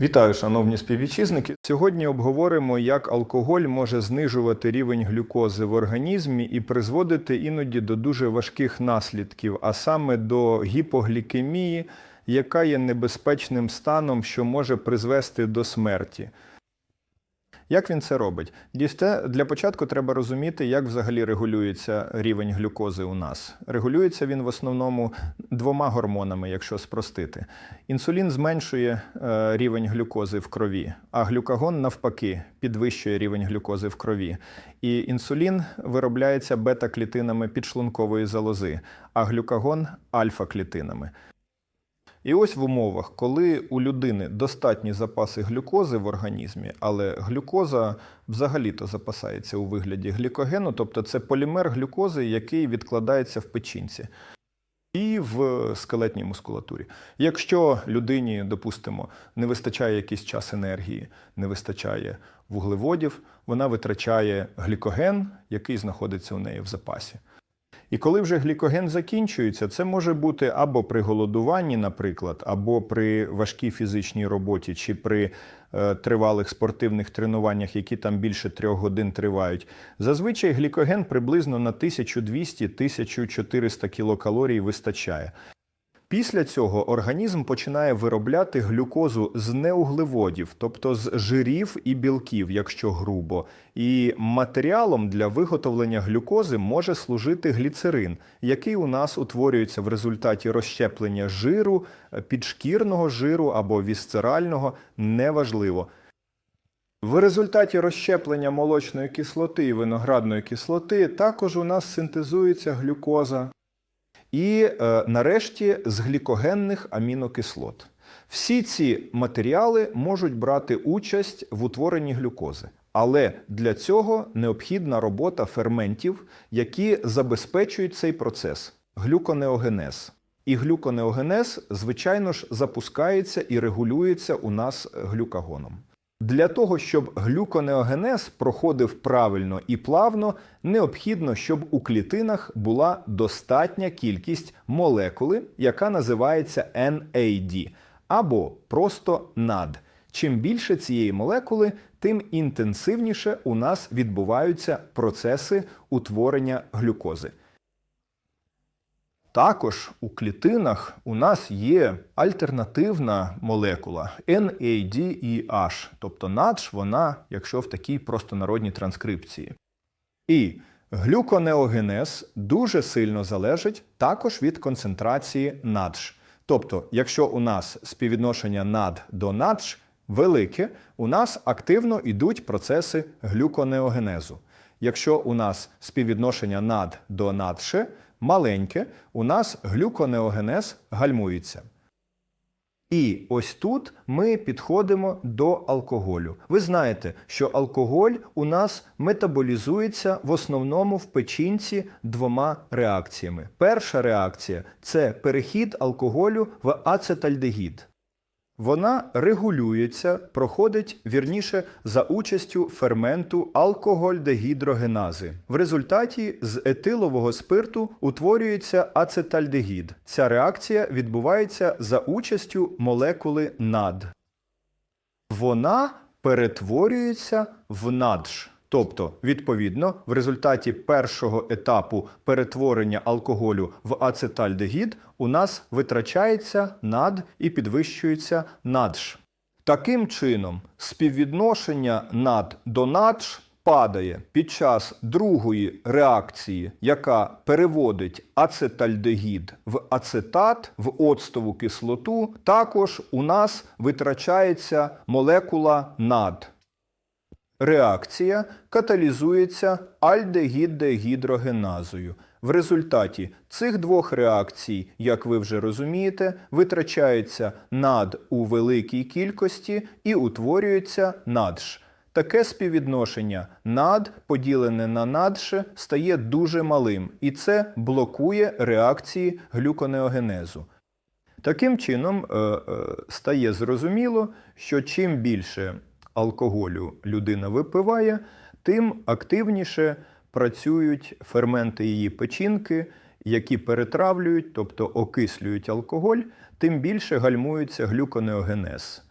Вітаю, шановні співвітчизники. Сьогодні обговоримо, як алкоголь може знижувати рівень глюкози в організмі і призводити іноді до дуже важких наслідків, а саме до гіпоглікемії, яка є небезпечним станом, що може призвести до смерті. Як він це робить? Дійсте, для початку треба розуміти, як взагалі регулюється рівень глюкози у нас. Регулюється він в основному двома гормонами, якщо спростити. Інсулін зменшує е, рівень глюкози в крові, а глюкагон навпаки підвищує рівень глюкози в крові. І інсулін виробляється бета-клітинами підшлункової залози, а глюкагон альфа-клітинами. І ось в умовах, коли у людини достатні запаси глюкози в організмі, але глюкоза взагалі-то запасається у вигляді глікогену, тобто це полімер глюкози, який відкладається в печінці. І в скелетній мускулатурі. Якщо людині, допустимо, не вистачає якийсь час енергії, не вистачає вуглеводів, вона витрачає глікоген, який знаходиться у неї в запасі. І коли вже глікоген закінчується, це може бути або при голодуванні, наприклад, або при важкій фізичній роботі, чи при е, тривалих спортивних тренуваннях, які там більше трьох годин тривають. Зазвичай глікоген приблизно на 1200-1400 кілокалорій вистачає. Після цього організм починає виробляти глюкозу з неуглеводів, тобто з жирів і білків, якщо грубо. І матеріалом для виготовлення глюкози може служити гліцерин, який у нас утворюється в результаті розщеплення жиру, підшкірного жиру або вісцерального, неважливо. В результаті розщеплення молочної кислоти і виноградної кислоти також у нас синтезується глюкоза і е, нарешті з глікогенних амінокислот. Всі ці матеріали можуть брати участь в утворенні глюкози, але для цього необхідна робота ферментів, які забезпечують цей процес глюконеогенез. І глюконеогенез, звичайно ж, запускається і регулюється у нас глюкагоном. Для того, щоб глюконеогенез проходив правильно і плавно, необхідно, щоб у клітинах була достатня кількість молекули, яка називається NAD, або просто NAD. Чим більше цієї молекули, тим інтенсивніше у нас відбуваються процеси утворення глюкози. Також у клітинах у нас є альтернативна молекула NADEH, тобто NADH, вона, якщо в такій простонародній транскрипції. І глюконеогенез дуже сильно залежить також від концентрації NADH. Тобто, якщо у нас співвідношення NAD до NADH велике, у нас активно йдуть процеси глюконеогенезу. Якщо у нас співвідношення NAD до NADH маленьке, у нас глюконеогенез гальмується. І ось тут ми підходимо до алкоголю. Ви знаєте, що алкоголь у нас метаболізується в основному в печінці двома реакціями. Перша реакція це перехід алкоголю в ацетальдегід. Вона регулюється, проходить вірніше за участю ферменту алкогольдегідрогенази. В результаті з етилового спирту утворюється ацетальдегід. Ця реакція відбувається за участю молекули НАД. Вона перетворюється в надж. Тобто, відповідно, в результаті першого етапу перетворення алкоголю в ацетальдегід у нас витрачається над і підвищується надж. Таким чином, співвідношення над до надж падає під час другої реакції, яка переводить ацетальдегід в ацетат, в оцтову кислоту. Також у нас витрачається молекула над. Реакція каталізується альдегіддегідрогеназою. В результаті цих двох реакцій, як ви вже розумієте, витрачається над у великій кількості і утворюється надж. Таке співвідношення над поділене на надше стає дуже малим, і це блокує реакції глюконеогенезу. Таким чином е, е, стає зрозуміло, що чим більше алкоголю людина випиває, тим активніше працюють ферменти її печінки, які перетравлюють, тобто окислюють алкоголь, тим більше гальмується глюконеогенез.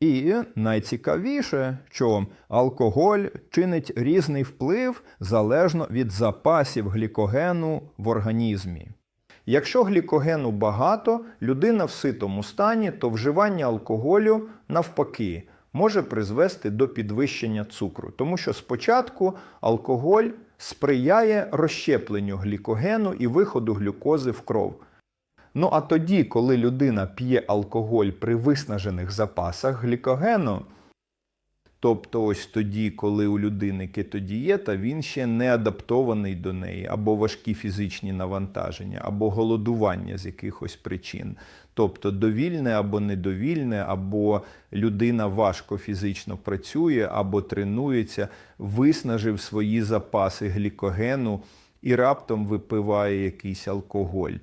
І найцікавіше, що алкоголь чинить різний вплив залежно від запасів глікогену в організмі. Якщо глікогену багато, людина в ситому стані, то вживання алкоголю навпаки може призвести до підвищення цукру, тому що спочатку алкоголь сприяє розщепленню глікогену і виходу глюкози в кров. Ну а тоді, коли людина п'є алкоголь при виснажених запасах глікогену, тобто ось тоді, коли у людини кетодієта, він ще не адаптований до неї, або важкі фізичні навантаження, або голодування з якихось причин, тобто довільне або недовільне, або людина важко фізично працює, або тренується, виснажив свої запаси глікогену і раптом випиває якийсь алкоголь.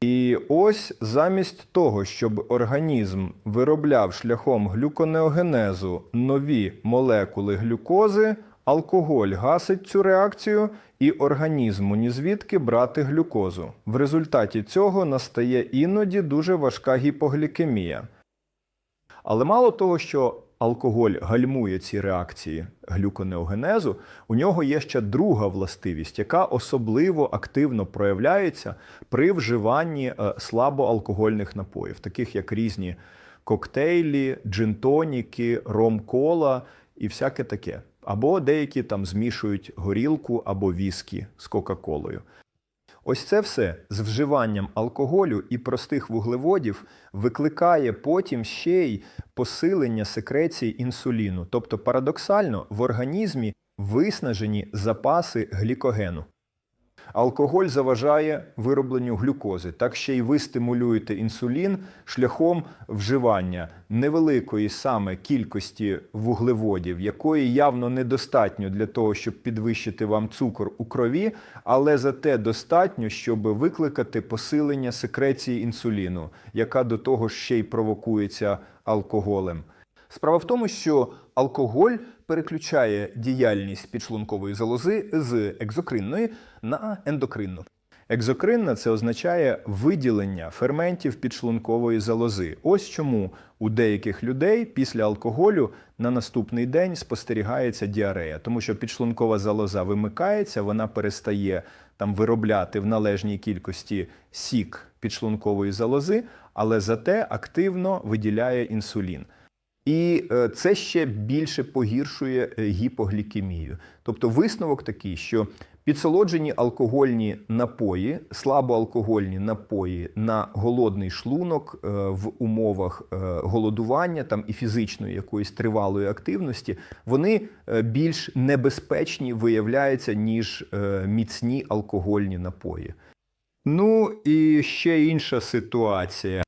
І ось замість того, щоб організм виробляв шляхом глюконеогенезу нові молекули глюкози, алкоголь гасить цю реакцію, і організму ні звідки брати глюкозу. В результаті цього настає іноді дуже важка гіпоглікемія. Але мало того, що алкоголь гальмує ці реакції глюконеогенезу, у нього є ще друга властивість, яка особливо активно проявляється при вживанні е, слабоалкогольних напоїв, таких як різні коктейлі, джинтоніки, ром-кола і всяке таке. Або деякі там змішують горілку або віскі з Кока-Колою. Ось це все з вживанням алкоголю і простих вуглеводів викликає потім ще й посилення секреції інсуліну. Тобто, парадоксально, в організмі виснажені запаси глікогену. Алкоголь заважає виробленню глюкози, так ще й ви стимулюєте інсулін шляхом вживання невеликої саме кількості вуглеводів, якої явно недостатньо для того, щоб підвищити вам цукор у крові, але зате достатньо, щоб викликати посилення секреції інсуліну, яка до того ще й провокується алкоголем. Справа в тому, що алкоголь переключає діяльність підшлункової залози з екзокринної на ендокринну. Екзокринна це означає виділення ферментів підшлункової залози. Ось чому у деяких людей після алкоголю на наступний день спостерігається діарея, тому що підшлункова залоза вимикається, вона перестає там виробляти в належній кількості сік підшлункової залози, але зате активно виділяє інсулін. І е, це ще більше погіршує е, гіпоглікемію. Тобто висновок такий, що підсолоджені алкогольні напої, слабоалкогольні напої на голодний шлунок е, в умовах голодування там і фізичної якоїсь тривалої активності, вони більш небезпечні виявляються, ніж міцні алкогольні напої. Ну і ще інша ситуація.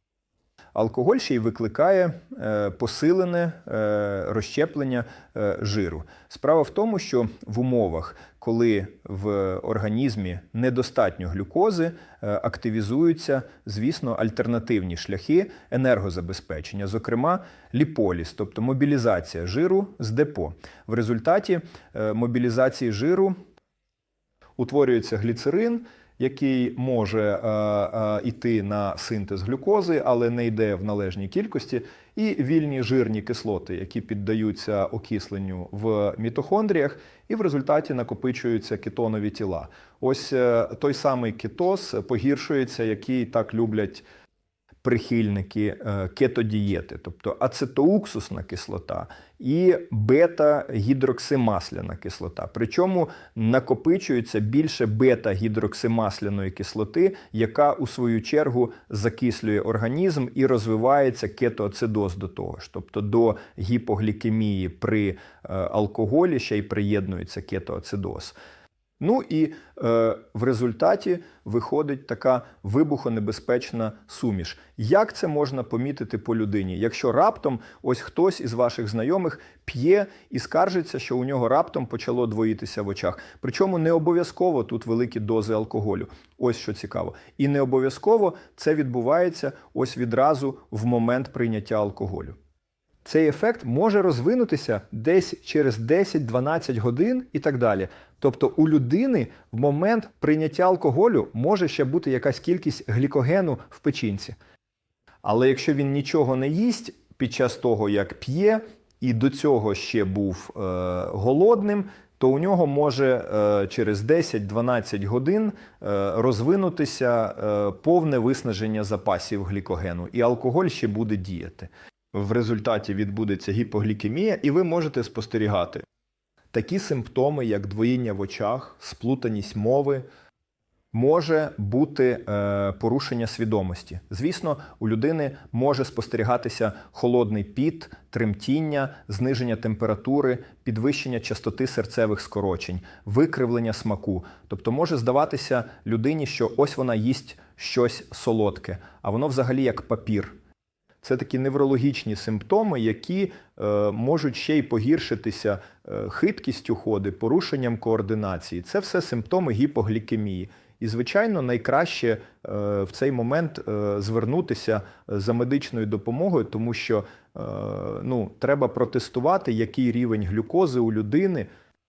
Алкоголь ще й викликає е, посилене е, розщеплення е, жиру. Справа в тому, що в умовах, коли в організмі недостатньо глюкози, активізуються, звісно, альтернативні шляхи енергозабезпечення, зокрема ліполіз, тобто мобілізація жиру з депо. В результаті мобілізації жиру утворюється гліцерин який може йти е, е, на синтез глюкози, але не йде в належній кількості, і вільні жирні кислоти, які піддаються окисленню в мітохондріях, і в результаті накопичуються кетонові тіла. Ось е, той самий кетоз погіршується, який так люблять прихильники е, кетодієти, тобто ацетоуксусна кислота і бета-гідроксимасляна кислота. Причому накопичується більше бета-гідроксимасляної кислоти, яка у свою чергу закислює організм і розвивається кетоацидоз до того ж. Тобто до гіпоглікемії при е, алкоголі ще й приєднується кетоацидоз. Ну і е, в результаті виходить така вибухонебезпечна суміш. Як це можна помітити по людині? Якщо раптом ось хтось із ваших знайомих п'є і скаржиться, що у нього раптом почало двоїтися в очах. Причому не обов'язково тут великі дози алкоголю. Ось що цікаво. І не обов'язково це відбувається ось відразу в момент прийняття алкоголю. Цей ефект може розвинутися десь через 10-12 годин і так далі. Тобто у людини в момент прийняття алкоголю може ще бути якась кількість глікогену в печінці. Але якщо він нічого не їсть під час того, як п'є, і до цього ще був е, голодним, то у нього може е, через 10-12 годин е, розвинутися е, повне виснаження запасів глікогену, і алкоголь ще буде діяти. В результаті відбудеться гіпоглікемія, і ви можете спостерігати такі симптоми, як двоїння в очах, сплутаність мови, може бути е, порушення свідомості. Звісно, у людини може спостерігатися холодний піт, тремтіння, зниження температури, підвищення частоти серцевих скорочень, викривлення смаку. Тобто може здаватися людині, що ось вона їсть щось солодке, а воно взагалі як папір. Це такі неврологічні симптоми, які е, можуть ще й погіршитися е, хиткістю ходи, порушенням координації. Це все симптоми гіпоглікемії. І, звичайно, найкраще е, в цей момент е, звернутися за медичною допомогою, тому що ну, треба протестувати, який рівень глюкози у людини